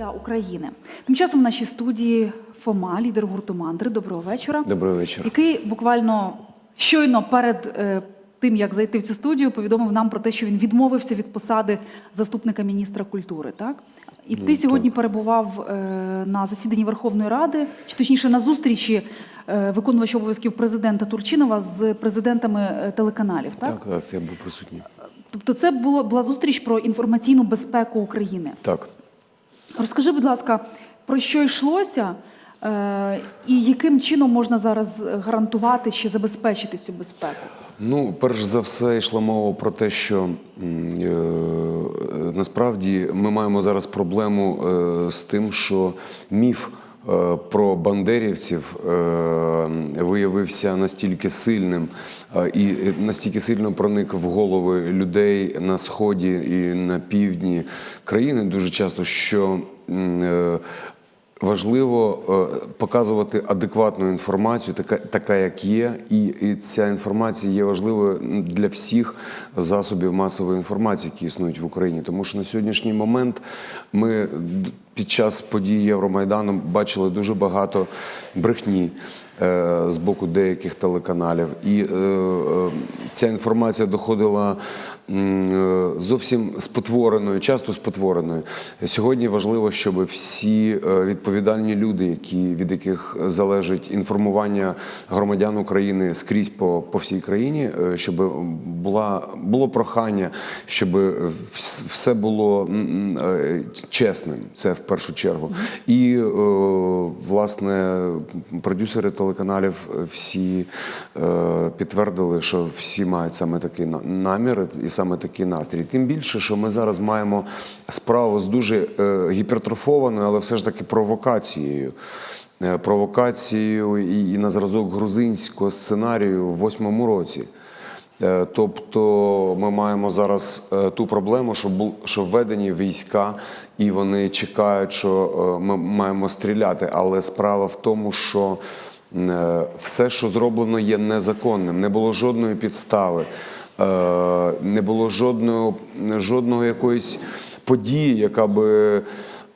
життя України. Тим часом в нашій студії Фома, лідер гурту Мандри. Доброго вечора. Добрий вечір. Який буквально щойно перед е, тим, як зайти в цю студію, повідомив нам про те, що він відмовився від посади заступника міністра культури. Так і Ну, ти сьогодні перебував е, на засіданні Верховної Ради, чи точніше на зустрічі е, виконувача обов'язків президента Турчинова з президентами е, телеканалів. Так, Так, так, я був присутній. тобто, це було була зустріч про інформаційну безпеку України. Так. Розкажи, будь ласка, про що йшлося, е, і яким чином можна зараз гарантувати чи забезпечити цю безпеку? Ну, перш за все, йшла мова про те, що е, насправді ми маємо зараз проблему е, з тим, що міф. Е, Про бандерівців е, виявився настільки сильним е, і настільки сильно проник в голови людей на сході і на півдні країни. Дуже часто, що Важливо е, показувати адекватну інформацію, така, така як є, і, і ця інформація є важливою для всіх засобів масової інформації, які існують в Україні. Тому що на сьогоднішній момент ми під час подій Євромайдану бачили дуже багато брехні з боку деяких телеканалів, і е, е, ця інформація доходила е, зовсім спотвореною, часто спотвореною. Сьогодні важливо, щоб всі е, відповідальні люди, які від яких залежить інформування громадян України скрізь по, по всій країні, е, щоб була було прохання, щоб все було е, чесним. Це в першу чергу. І е, власне продюсери телеканалів всі е, підтвердили, що всі мають саме такий на- намір і саме такий настрій. Тим більше, що ми зараз маємо справу з дуже е, гіпертрофованою, але все ж таки провокацією. Е, Провокацією і, і на зразок грузинського сценарію в восьмому році. Е, Тобто ми маємо зараз е, ту проблему, що бу- що введені війська, і вони чекають, що е, ми маємо стріляти. Але справа в тому, що е, все, що зроблено, є незаконним. Не було жодної підстави, е, не було жодного, жодного якоїсь події, яка би,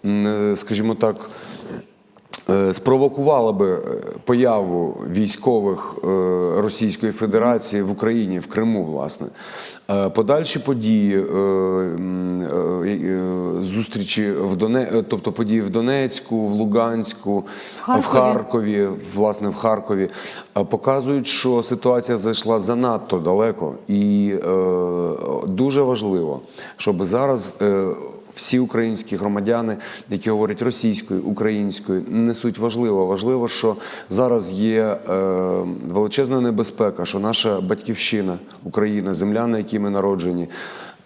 м, скажімо так, е, спровокувала би е, появу військових е, Російської Федерації в Україні, в Криму, власне. Е, Подальші події, е, е, е, зустрічі в Доне... е, тобто події в Донецьку, в Луганську, Харкові. в Харкові, власне, в Харкові, е, показують, що ситуація зайшла занадто далеко, і е, дуже важливо, щоб зараз. Всі українські громадяни, які говорять російською, українською, несуть важливо. Важливо, що зараз є е, величезна небезпека, що наша батьківщина, Україна, земля, на якій ми народжені,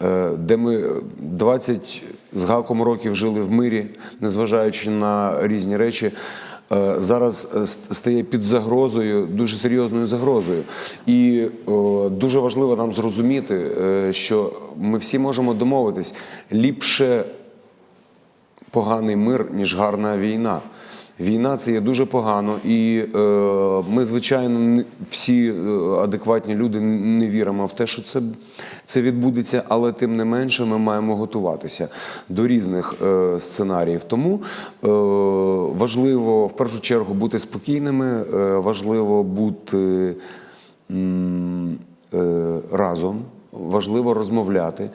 е, де ми 20 з гаком років жили в мирі, незважаючи на різні речі. Е, Зараз е, стає під загрозою, дуже серйозною загрозою, і дуже важливо нам зрозуміти, е, що ми всі можемо домовитись ліпше поганий мир, ніж гарна війна. Війна це є дуже погано, і е, ми, звичайно, всі е, адекватні люди не віримо в те, що це, це відбудеться, але тим не менше ми маємо готуватися до різних е, сценаріїв. Тому е, важливо в першу чергу бути спокійними, е, важливо бути е, разом. Важливо розмовляти, е,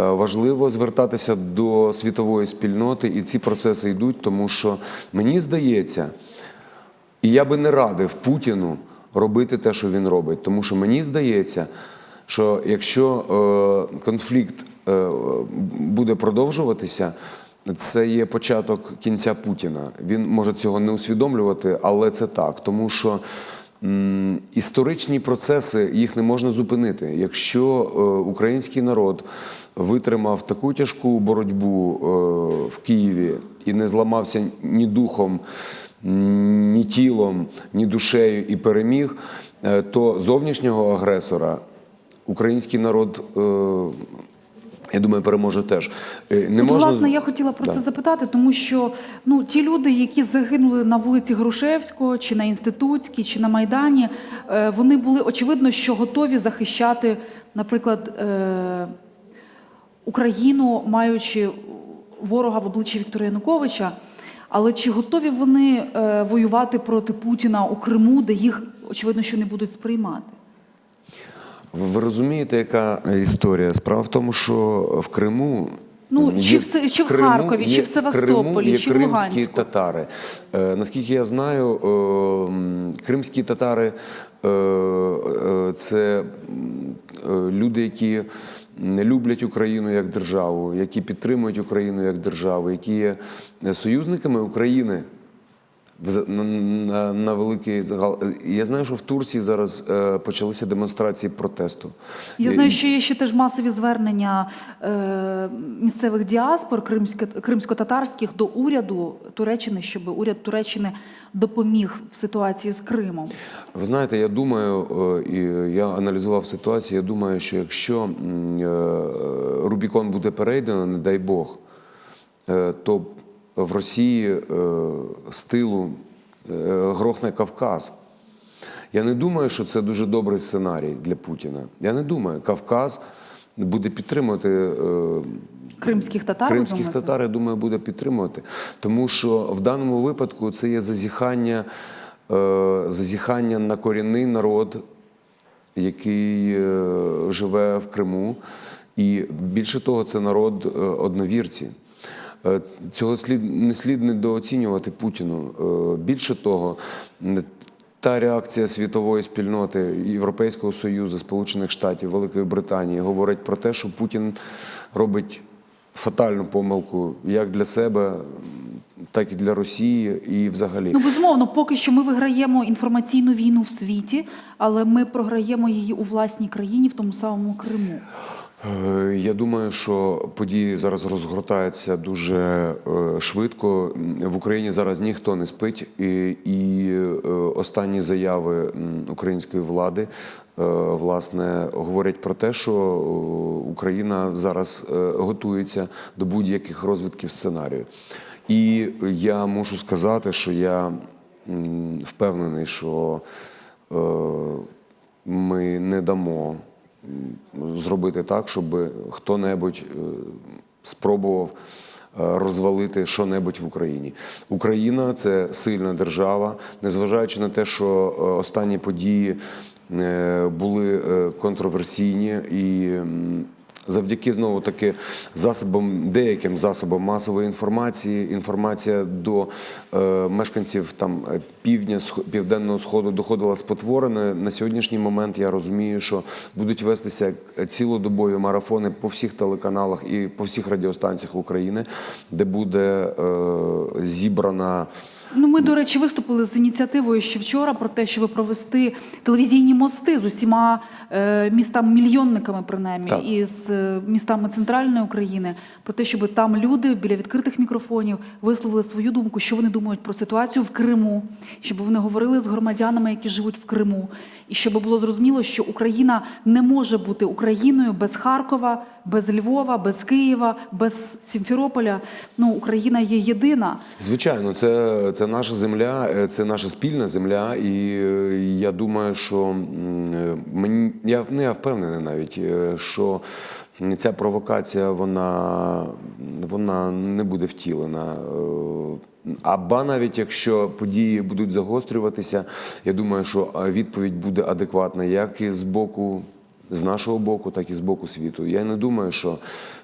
важливо звертатися до світової спільноти, і ці процеси йдуть, тому що мені здається, і я би не радив Путіну робити те, що він робить. Тому що мені здається, що якщо е, конфлікт е, буде продовжуватися, це є початок кінця Путіна. Він може цього не усвідомлювати, але це так, тому що. Історичні процеси їх не можна зупинити. Якщо е, український народ витримав таку тяжку боротьбу е, в Києві і не зламався ні духом, ні тілом, ні душею і переміг, е, то зовнішнього агресора український народ, я думаю, переможе теж. Е, Не От, можна... власне, я хотіла про Да. це запитати, тому що ну ті люди, які загинули на вулиці Грушевського, чи на інститутській, чи на майдані, е, вони були очевидно, що готові захищати, наприклад, е, Україну, маючи ворога в обличчі Віктора Януковича. Але чи готові вони воювати проти Путіна у Криму, де їх очевидно, що не будуть сприймати? Ви розумієте, яка історія? Справа в тому, що в Криму. Ну, є- чи в чи в Криму Харкові, є- чи в Севастополі, Криму є чи в кримські татари. Е, наскільки я знаю, е, кримські татари е, е, це е, люди, які не люблять Україну як державу, які підтримують Україну як державу, які є е, союзниками України. На, на, великий загал. Я знаю, що в Турції зараз е, почалися демонстрації протесту. Я знаю, що є ще теж масові звернення е, місцевих діаспор кримсько- кримсько-татарських до уряду Туреччини, щоб уряд Туреччини допоміг в ситуації з Кримом. Ви знаєте, я думаю, е, і я аналізував ситуацію. Я думаю, що якщо е, Рубікон буде перейдено, не дай Бог, е, то в Росії е, з тилу е, грохне Кавказ. Я не думаю, що це дуже добрий сценарій для Путіна. Я не думаю, Кавказ буде підтримувати. е, Кримських татар. Кримських татар, я думаю, буде підтримувати. Тому що в даному випадку це є зазіхання, зазіхання на корінний народ, який живе в Криму. І більше того, це народ одновірці. Е, Цього слід не слід недооцінювати Путіну. Е, Більше того, та реакція світової спільноти Європейського Союзу, Сполучених Штатів, Великої Британії говорить про те, що Путін робить фатальну помилку як для себе, так і для Росії, і взагалі. Ну, безумовно, поки що ми виграємо інформаційну війну в світі, але ми програємо її у власній країні, в тому самому Криму. Е, Я думаю, що події зараз розгортаються дуже е, швидко. В Україні зараз ніхто не спить, і, і е, останні заяви української влади власне говорять про те, що Україна зараз готується до будь-яких розвитків сценарію. І я мушу сказати, що я впевнений, що ми не дамо зробити так, щоб хто-небудь е, спробував е, розвалити що-небудь в Україні. Україна це сильна держава, незважаючи на те, що е, останні події були контроверсійні і. Завдяки знову таки засобам, деяким засобам масової інформації, інформація до е, мешканців там півдня південного сходу доходила спотворена. На сьогоднішній момент я розумію, що будуть вестися цілодобові марафони по всіх телеканалах і по всіх радіостанціях України, де буде е, зібрана. Ну, ми, до речі, виступили з ініціативою ще вчора про те, щоб провести телевізійні мости з усіма е, містами-мільйонниками, принаймні, Так. і з е, містами центральної України, про те, щоб там люди біля відкритих мікрофонів висловили свою думку, що вони думають про ситуацію в Криму, щоб вони говорили з громадянами, які живуть в Криму, і щоб було зрозуміло, що Україна не може бути Україною без Харкова, без Львова, без Києва, без Сімферополя. Ну, Україна є єдина. Звичайно, це, це наша земля, е, це наша спільна земля, і е, я думаю, що е, мені я не я впевнений навіть, що ця провокація вона, вона не буде втілена. Е, Аба навіть якщо події будуть загострюватися, я думаю, що е, відповідь буде адекватна як і з боку. З нашого боку, так і з боку світу. Я не думаю, що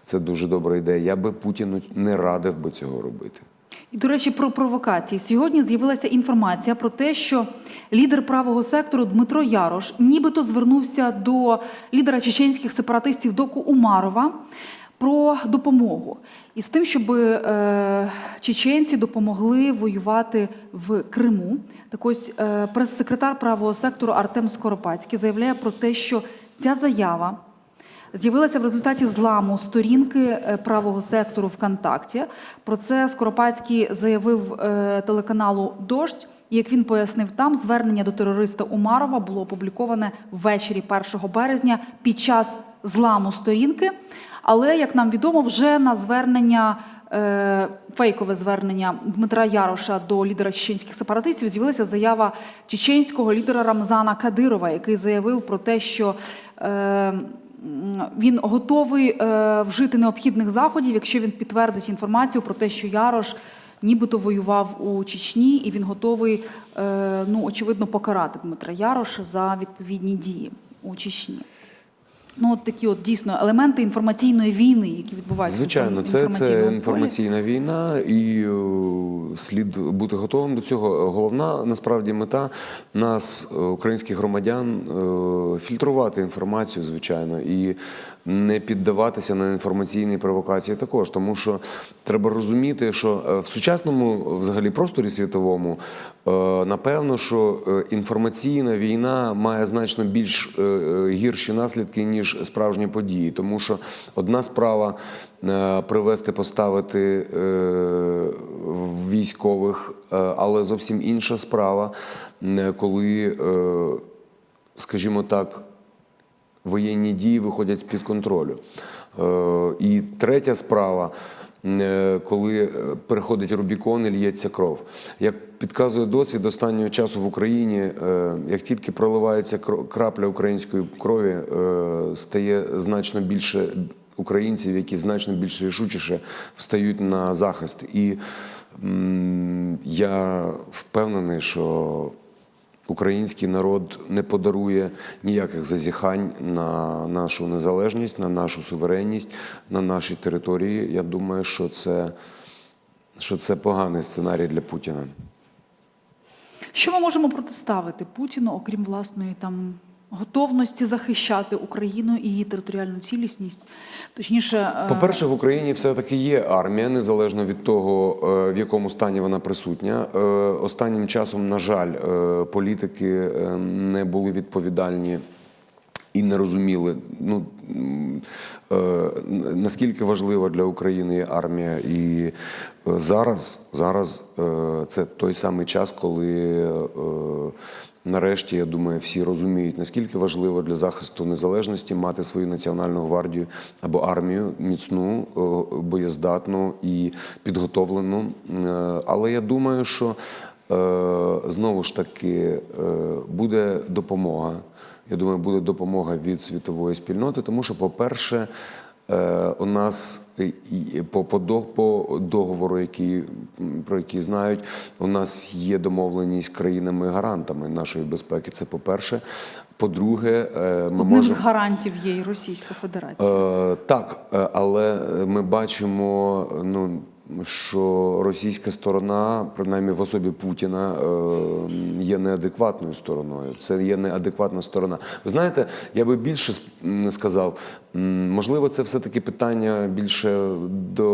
це дуже добра ідея. Я би Путіну не радив би цього робити. І, до речі, про провокації. Сьогодні з'явилася інформація про те, що лідер правого сектору Дмитро Ярош нібито звернувся до лідера чеченських сепаратистів Доку Умарова про допомогу. І з тим, щоб е, чеченці допомогли воювати в Криму. Так ось е, прес-секретар правого сектору Артем Скоропадський заявляє про те, що ця заява З'явилася в результаті зламу сторінки е, правого сектору ВКонтакті. Про це Скоропадський заявив е, телеканалу Дождь. І як він пояснив, там звернення до терориста Умарова було опубліковане ввечері 1 березня під час зламу сторінки. Але, як нам відомо, вже на звернення, е, фейкове звернення Дмитра Яроша до лідера чеченських сепаратистів з'явилася заява чеченського лідера Рамзана Кадирова, який заявив про те, що він готовий е, вжити необхідних заходів, якщо він підтвердить інформацію про те, що Ярош нібито воював у Чечні, і він готовий, е, ну очевидно, покарати Дмитра Яроша за відповідні дії у Чечні. Ну, от такі от дійсно елементи інформаційної війни, які відбуваються Звичайно, це, це полі. інформаційна війна, і о, слід бути готовим до цього. Головна насправді мета нас, е, українських громадян, о, фільтрувати інформацію, звичайно, і не піддаватися на інформаційні провокації також. Тому що треба розуміти, що е, в сучасному взагалі просторі світовому е, напевно, що е, інформаційна війна має значно більш гірші наслідки, ніж справжні події. Тому що одна справа привести, поставити військових, але зовсім інша справа, коли, скажімо так, воєнні дії виходять з-під контролю. Е, І третя справа, е, коли е, переходить Рубікон і лється кров. Як підказує досвід останнього часу в Україні, як тільки проливається крапля української крові, стає значно більше українців, які значно більш рішучіше встають на захист. І я впевнений, що Український народ не подарує ніяких зазіхань на нашу незалежність, на нашу суверенність, на наші території. Я думаю, що це, що це поганий сценарій для Путіна. Що ми можемо протиставити Путіну, окрім власної там готовності захищати Україну і її територіальну цілісність? Точніше, е, По-перше, в Україні все-таки є армія, незалежно від того, е, в якому стані вона присутня. Е, Останнім часом, на жаль, політики не були відповідальні. І не розуміли, ну е, наскільки важлива для України армія, і зараз, зараз е, це той самий час, коли е, нарешті, я думаю, всі розуміють, наскільки важливо для захисту незалежності мати свою національну гвардію або армію міцну, е, боєздатну і підготовлену. Е, Але я думаю, що е, знову ж таки буде допомога. Я думаю, буде допомога від світової спільноти, тому що, по-перше, у нас по, по, по договору, який, про який знають, у нас є домовленість з країнами-гарантами нашої безпеки. Це по-перше. По-друге, е, ми одним можемо. з гарантів є і Російська Федерація. Е, так, е, але ми бачимо, ну. Що російська сторона, принаймні в особі Путіна, е, є неадекватною стороною. Це є неадекватна сторона. Ви знаєте, я би більше сказав, можливо, це все-таки питання більше до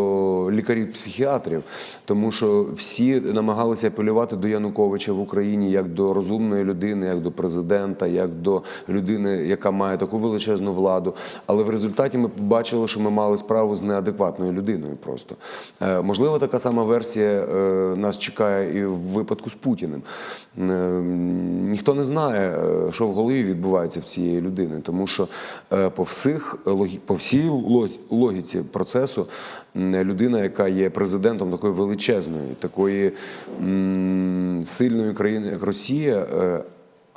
лікарів-психіатрів, тому що всі намагалися апелювати до Януковича в Україні як до розумної людини, як до президента, як до людини, яка має таку величезну владу. Але в результаті ми побачили, що ми мали справу з неадекватною людиною. Просто Е, можливо, така сама версія е, нас чекає і в випадку з Путіним. Е, Ніхто не знає, що в голові відбувається в цієї людини, тому що по всіх по всій ло- логіці процесу людина, яка є президентом такої величезної, такої сильної країни, як Росія. е,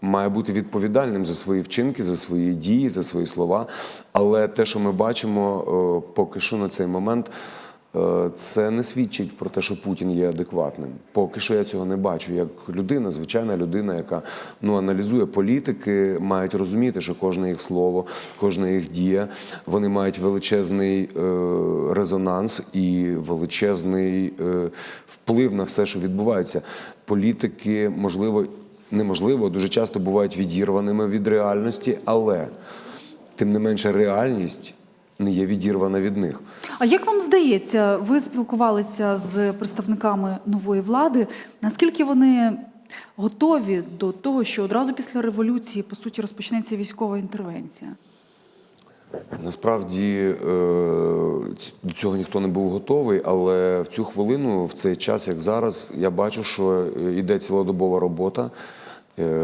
Має бути відповідальним за свої вчинки, за свої дії, за свої слова. Але те, що ми бачимо поки що на цей момент, це не свідчить про те, що Путін є адекватним. Поки що я цього не бачу. Як людина, звичайна людина, яка ну, аналізує політики, мають розуміти, що кожне їх слово, кожна їх дія, вони мають величезний е, резонанс і величезний е, вплив на все, що відбувається. Політики, можливо, неможливо, дуже часто бувають відірваними від реальності, але тим не менше реальність не є відірвана від них. А як вам здається, ви спілкувалися з представниками нової влади? Наскільки вони готові до того, що одразу після революції по суті розпочнеться військова інтервенція? Насправді е, до цього ніхто не був готовий, але в цю хвилину, в цей час, як зараз, я бачу, що йде цілодобова робота е,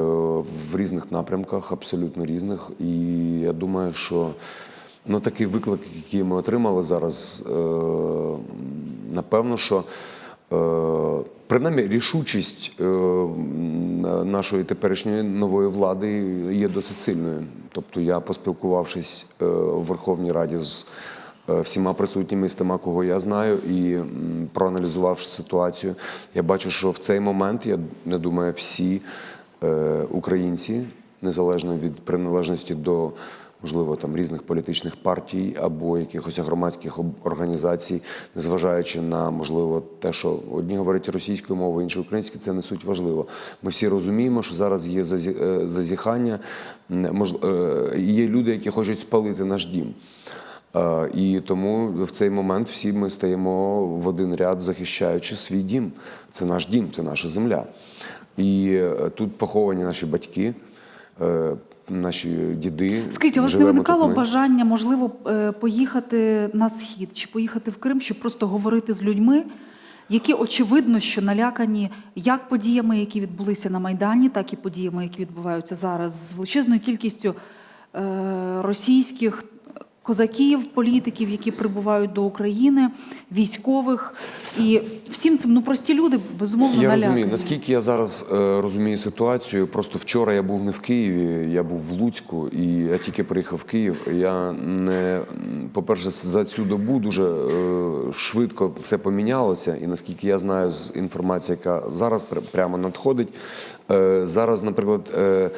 в різних напрямках, абсолютно різних. І я думаю, що ну, такий виклик, який ми отримали зараз, е, напевно, що е, принаймні рішучість е, нашої теперішньої нової влади є досить сильною. Тобто я поспілкувавшись е, в Верховній Раді з всіма присутніми з тима, кого я знаю, і проаналізувавши ситуацію, я бачу, що в цей момент я, я думаю, всі українці, незалежно від приналежності до можливо там різних політичних партій або якихось громадських організацій, незважаючи на можливо те, що одні говорять російською мовою, інші українською, це не суть важливо. Ми всі розуміємо, що зараз є е, зазіхання, е, є люди, які хочуть спалити наш дім. І тому в цей момент всі ми стаємо в один ряд, захищаючи свій дім. Це наш дім, це наша земля. І е, тут поховані наші батьки, наші діди. Скажіть, у вас не виникало тут бажання, можливо, е, поїхати на схід чи поїхати в Крим, щоб просто говорити з людьми, які очевидно, що налякані як подіями, які відбулися на Майдані, так і подіями, які відбуваються зараз з величезною кількістю е, російських козаків, політиків, які прибувають до України, військових, і всім цим ну прості люди безумовно Я налякані. розумію, наскільки я зараз е, розумію ситуацію. Просто вчора я був не в Києві, я був в Луцьку, і я тільки приїхав в Київ. Я не по-перше, за цю добу дуже е, швидко все помінялося. І наскільки я знаю з інформації, яка зараз пр- прямо надходить, е, зараз, наприклад. Е,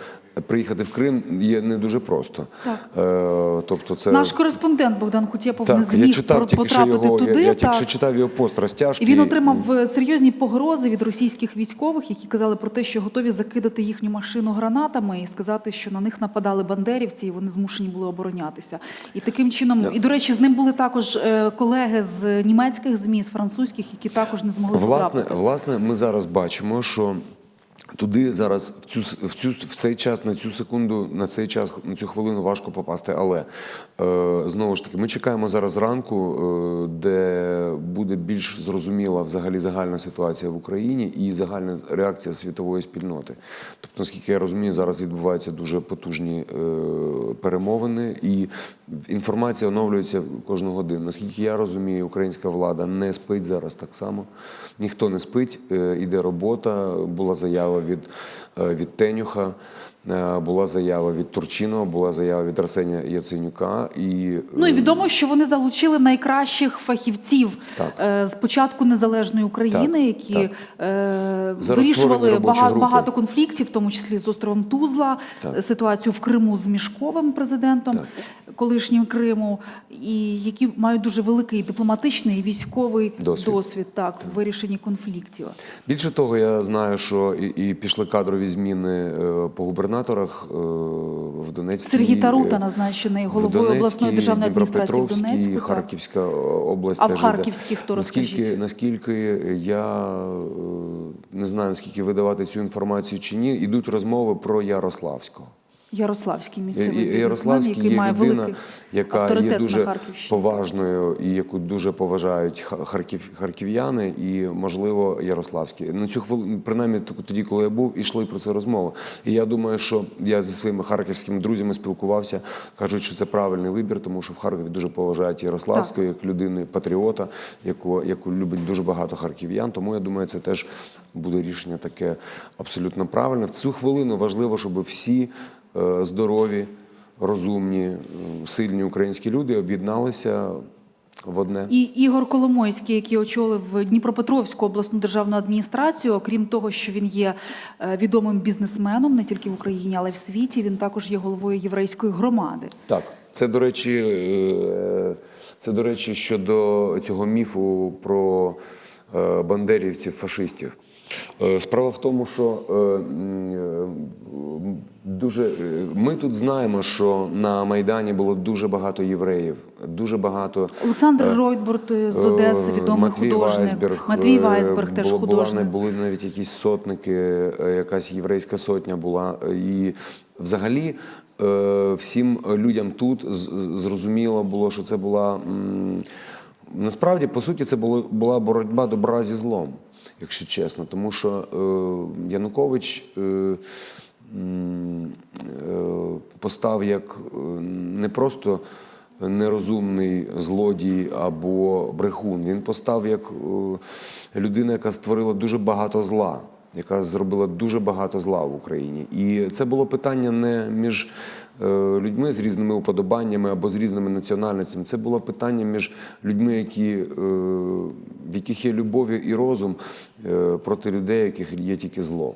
Приїхати в Крим є не дуже просто. Так. Е, тобто це Наш кореспондент Богдан Кутєпов не так, зміг я читав тільки що потрапити його. туди. я, я так. тільки що читав його пост розтяжки. І він отримав е, серйозні погрози від російських військових, які казали про те, що готові закидати їхню машину гранатами і сказати, що на них нападали бандерівці, і вони змушені були оборонятися. І таким чином, і до речі, з ним були також е, колеги з німецьких змі, з французьких, які також не змогли Власне, потрапити. власне, ми зараз бачимо, що туди зараз в цю в цю в цей час, на цю секунду, на цей час, на цю хвилину важко попасти. Але е, знову ж таки, ми чекаємо зараз ранку, е, де буде більш зрозуміла взагалі загальна ситуація в Україні і загальна реакція світової спільноти. Тобто, наскільки я розумію, зараз відбуваються дуже потужні е, перемовини, і інформація оновлюється кожну годину. Наскільки я розумію, українська влада не спить зараз так само. Ніхто не спить, е, іде робота. Була заява від, е, від Тенюха, е, була заява від Турчинова, була заява від Арсенія Яценюка. І, е, Ну і відомо, що вони залучили найкращих фахівців Так. е, з початку незалежної України, Так, які так. е, вирішували багато, багато конфліктів, в тому числі з островом Тузла, Так. е, ситуацію в Криму з Мішковим президентом колишнім Криму, і які мають дуже великий дипломатичний і військовий Досвід. досвід, так, в вирішенні конфліктів. Більше того, я знаю, що і, і пішли кадрові зміни е, по губернаторах е, в Донецькій. Сергій Тарута е, назначений головою Донецькій, обласної державної адміністрації в Донецьку. Харківська область. А в. Харківській хто, наскільки, наскільки я не знаю, наскільки видавати цю інформацію чи ні, ідуть розмови про Ярославського. Ярославський місцевий бізнесмен, Ярославський який є має людина, великий яка є дуже поважною і яку дуже поважають ха- харків, харків'яни і, можливо, Ярославські. На цю хвилину, принаймні тоді, коли я був, ішли про це розмови. І я думаю, що я зі своїми харківськими друзями спілкувався, кажуть, що це правильний вибір, тому що в Харкові дуже поважають Ярославського як людини патріота, яку, яку любить дуже багато харків'ян. Тому я думаю, це теж буде рішення таке абсолютно правильне. В цю хвилину важливо, щоб всі здорові, розумні, е, сильні українські люди об'єдналися в одне. І Ігор Коломойський, який очолив Дніпропетровську обласну державну адміністрацію, окрім того, що він є е, відомим бізнесменом не тільки в Україні, але й в світі. Він також є головою єврейської громади. Так, це до речі, е, це до речі, щодо цього міфу про е, бандерівців, фашистів. Е, Справа в тому, що е, е, дуже ми тут знаємо, що на Майдані було дуже багато євреїв, дуже багато Олександр Ройтбурт е, з Одеси, відомий Матвій художник. Вайсберг, Матвій Вайсберг теж була- художник. були навіть якісь сотники, якась єврейська сотня була. І взагалі е, всім людям тут зрозуміло було, що це була насправді, по суті, це була боротьба добра зі злом, якщо чесно. Тому що е, Янукович. е, е, постав як е, не просто нерозумний злодій або брехун. Він постав як е, людина, яка створила дуже багато зла, яка зробила дуже багато зла в Україні. І це було питання не між е, людьми з різними уподобаннями або з різними національностями. Це було питання між людьми, які, е, в яких є любов і розум е, проти людей, яких є тільки зло.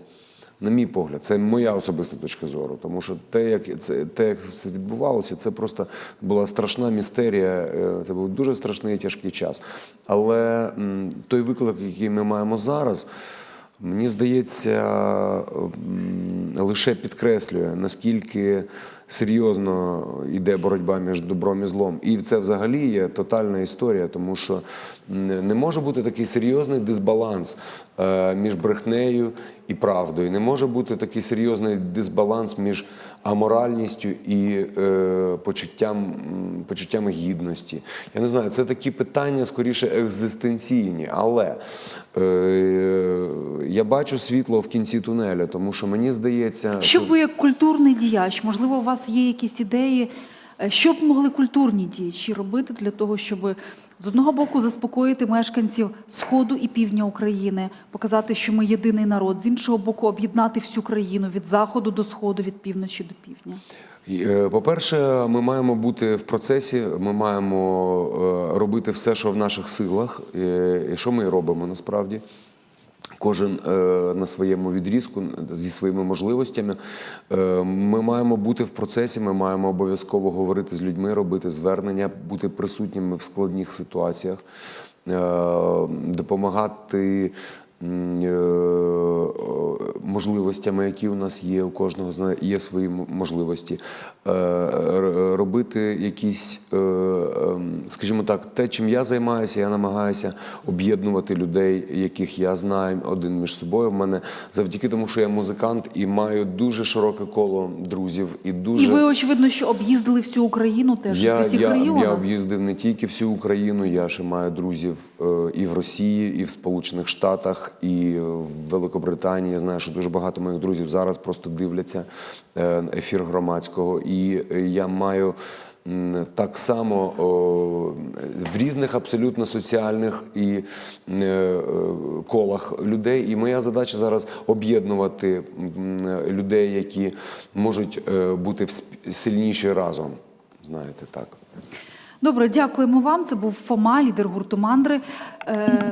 На мій погляд, це моя особиста точка зору, тому що те, як це те, як це відбувалося, це просто була страшна містерія. Це був дуже страшний і тяжкий час. Але той виклик, який ми маємо зараз, мені здається, лише підкреслює, наскільки серйозно йде боротьба між добром і злом. І це взагалі є тотальна історія, тому що не може бути такий серйозний дисбаланс е, між брехнею і правдою. Не може бути такий серйозний дисбаланс між аморальністю і е, почуттям, м, почуттями гідності. Я не знаю, це такі питання скоріше екзистенційні, але е, я бачу світло в кінці тунелю, тому що мені здається, Що ви як культурний діяч, можливо, у вас є якісь ідеї, е, що б могли культурні діячі робити для того, щоб з одного боку заспокоїти мешканців сходу і півдня України, показати, що ми єдиний народ, з іншого боку, об'єднати всю країну від заходу до сходу, від півночі до півдня. Е, По-перше, ми маємо бути в процесі, ми маємо е, робити все, що в наших силах, е, і що ми робимо насправді. Кожен е, на своєму відрізку зі своїми можливостями. Е, Ми маємо бути в процесі, ми маємо обов'язково говорити з людьми, робити звернення, бути присутніми в складних ситуаціях, е, допомагати можливостями, які у нас є, у кожного з є свої можливості, Е, робити якісь, е, ем, скажімо так, те, чим я займаюся, я намагаюся об'єднувати людей, яких я знаю один між собою. В мене завдяки тому, що я музикант і маю дуже широке коло друзів, і дуже І ви, очевидно, що об'їздили всю Україну теж я, в усіх я, регіонах. я об'їздив не тільки всю Україну, я ще маю друзів е, і в Росії, і в Сполучених Штатах, і в Великобританії. Я знаю, що дуже багато моїх друзів зараз просто дивляться е, ефір громадського. І я маю. Так само о, в різних абсолютно соціальних і е, колах людей. І моя задача зараз об'єднувати людей, які можуть е, бути сильніші разом. Знаєте, так. Добре, дякуємо вам. Це був Фома, лідер гурту мандри. Е,